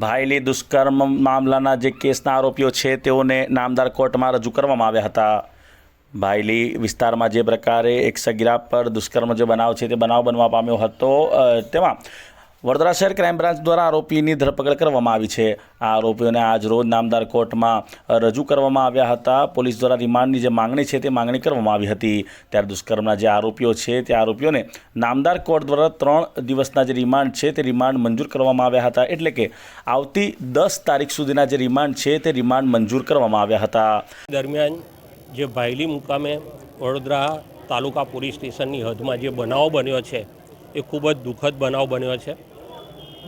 ભાઈલી દુષ્કર્મ મામલાના જે કેસના આરોપીઓ છે, તેઓને નામદાર કોર્ટમાં રજૂ કરવામાં આવ્યા હતા. ભાઈલી વિસ્તારમાં જે પ્રકારે એક સગીરા પર દુષ્કર્મ જે બનાવ છે, તે બનાવ બનવા પામ્યો હતો. તેમાં વડોદરા શહેર ક્રાઇમ બ્રાન્ચ દ્વારા આરોપીની ધરપકડ કરવામાં આવી છે. આ આરોપીઓને આજ રોજ નામદાર કોર્ટમાં રજૂ કરવામાં આવ્યા હતા. પોલીસ દ્વારા રિમાન્ડની જે માંગણી છે તે માંગણી કરવામાં આવી હતી. ત્યારે દુષ્કર્મના જે આરોપીઓ છે તે આરોપીઓને નામદાર કોર્ટ દ્વારા ત્રણ દિવસના જે રિમાન્ડ છે તે રિમાન્ડ મંજૂર કરવામાં આવ્યા હતા. એટલે કે આવતી દસ તારીખ સુધીના જે રિમાન્ડ છે તે રિમાન્ડ મંજૂર કરવામાં આવ્યા હતા. દરમિયાન જે ભાયલી મુકામે વડોદરા તાલુકા પોલીસ સ્ટેશનની હદમાં જે બનાવ બન્યો છે, એ ખૂબ જ દુઃખદ બનાવ બન્યો છે.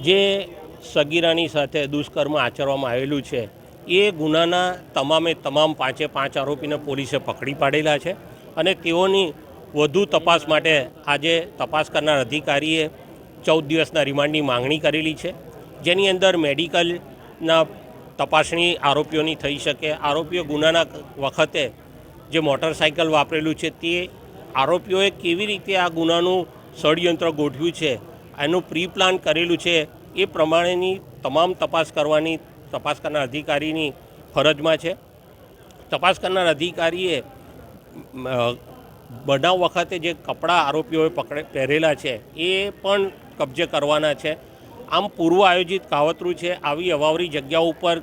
જે સગીરાની સાથે દુષ્કર્મ આચરવામાં આવેલું છે, એ ગુનાના તમામે તમામ પાંચે પાંચ આરોપીને પોલીસે પકડી પાડેલા છે અને તેઓની વધુ તપાસ માટે આજે તપાસ કરનાર અધિકારીએ ચૌદ દિવસના રિમાન્ડની માંગણી કરેલી છે. જેની અંદર મેડિકલના તપાસણી આરોપીઓની થઈ શકે. આરોપીઓ ગુનાના વખતે જે મોટરસાઇકલ વાપરેલું છે, તે આરોપીઓએ કેવી રીતે આ ગુનાનું ષડયંત્ર ગોઠવ્યું છે એનું પ્રી પ્લાન કરેલું છે, એ પ્રમાણેની તમામ તપાસ કરવાની, તપાસ કરનાર અધિકારીની ફરજમાં છે. તપાસ કરનાર અધિકારીએ બનાવ વખતે જે કપડાં આરોપીઓએ પકડે, પહેરેલા છે, એ પણ કબજે કરવાના છે. આમ પૂર્વ આયોજિત કાવતરું છે, આવી અવાવરી જગ્યા ઉપર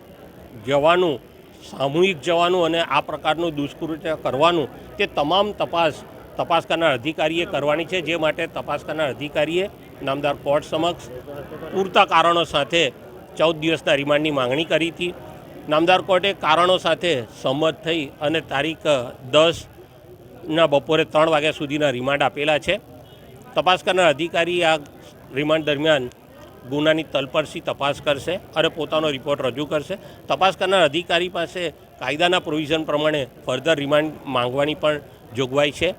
જવાનું, સામૂહિક જવાનું અને આ પ્રકારનું દુષ્કૃત્ય કરવાનું, તે તમામ તપાસ તપાસ કરનાર અધિકારીએ કરવાની છે, જે માટે તપાસ કરનાર અધિકારીએ નામદાર કોર્ટ સમક્ષ પૂરતા કારણો સાથે ચૌદ દિવસના રિમાન્ડની માંગણી કરી હતી. નામદાર કોર્ટે કારણો સાથે સંમત થઈ અને તારીખ દસના બપોરે ત્રણ વાગ્યા સુધીના રિમાન્ડ આપેલા છે. તપાસ કરનાર અધિકારી આ રિમાન્ડ દરમિયાન ગુનાની તલપરસી તપાસ કરશે અને પોતાનો રિપોર્ટ રજૂ કરશે. તપાસ કરનાર અધિકારી પાસે કાયદાના પ્રોવિઝન પ્રમાણે ફર્ધર રિમાન્ડ માંગવાની પણ જોગવાઈ છે.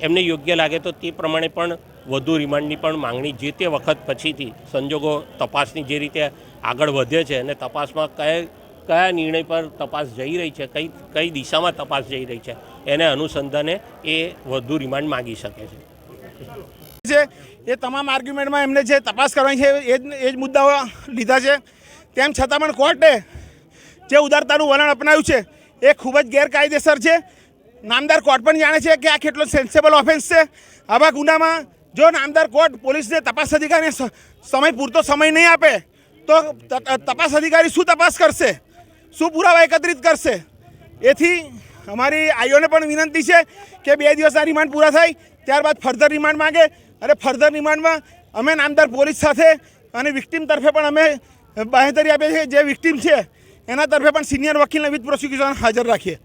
એમને યોગ્ય લાગે તો તે પ્રમાણે પણ વધુ રિમાન્ડની પણ માંગણી જે તે વખત પછીથી સંજોગો તપાસની જે રીતે આગળ વધે છે અને તપાસમાં કયા કયા નિર્ણય પર તપાસ જઈ રહી છે, કઈ કઈ દિશામાં તપાસ જઈ રહી છે, એને અનુસંધાને એ વધુ રિમાન્ડ માગી શકે છે. છે એ તમામ આર્ગ્યુમેન્ટમાં એમને જે તપાસ કરવાની છે, એ જ એ જ મુદ્દાઓ લીધા છે. તેમ છતાં પણ કોર્ટે જે ઉદારતાનું વલણ અપનાવ્યું છે, એ ખૂબ જ ગેરકાયદેસર છે. નામદાર કોર્ટ પણ જાણે છે કે આ કેટલો સેન્સેબલ ઓફેન્સ છે. આવા ગુનામાં જો નામદાર કોર્ટ પોલીસને તપાસ અધિકારીને સમય પૂરતો સમય નહીં આપે, તો તપાસ અધિકારી શું તપાસ કરશે? શું પુરાવા એકત્રિત કરશે? એથી અમારી આઈઓને પણ વિનંતી છે કે બે દિવસના રિમાન્ડ પૂરા થાય, ત્યારબાદ ફર્ધર રિમાન્ડ માંગે અને ફર્ધર રિમાન્ડમાં અમે નામદાર પોલીસ સાથે અને વિક્ટીમ તરફે પણ અમે બાહેધરી આપીએ છીએ જે વિક્ટીમ છે, એના તરફે પણ સિનિયર વકીલને વિથ પ્રોસિક્યુશન હાજર રાખીએ.